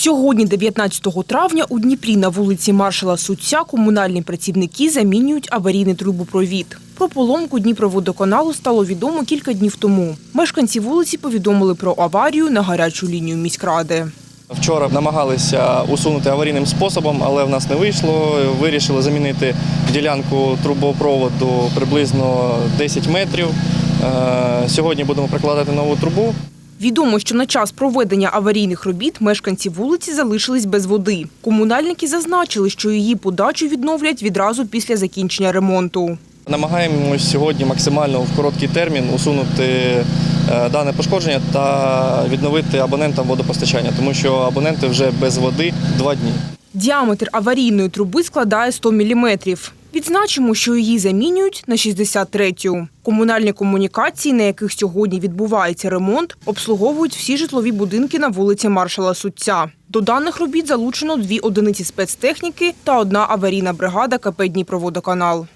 Сьогодні, 19 травня, у Дніпрі на вулиці маршала Суця комунальні працівники замінюють аварійний трубопровід. Про поломку Дніпроводоканалу стало відомо кілька днів тому. Мешканці вулиці повідомили про аварію на гарячу лінію міськради. Вчора намагалися усунути аварійним способом, але в нас не вийшло. Вирішили замінити ділянку трубопроводу приблизно 10 метрів. Е, Сьогодні будемо прокладати нову трубу. Відомо, що на час проведення аварійних робіт мешканці вулиці залишились без води. Комунальники зазначили, що її подачу відновлять відразу після закінчення ремонту. Намагаємось сьогодні максимально в короткий термін усунути е, дане пошкодження та відновити абонентам водопостачання, тому що абоненти вже без води два дні. Діаметр аварійної труби складає 100 мм. Відзначимо, що її замінюють на 63-ю. Комунальні комунікації, на яких сьогодні відбувається ремонт, обслуговують всі житлові будинки на вулиці маршала Суця. До даних робіт залучено дві одиниці спецтехніки та одна аварійна бригада КП «Дніпроводоканал».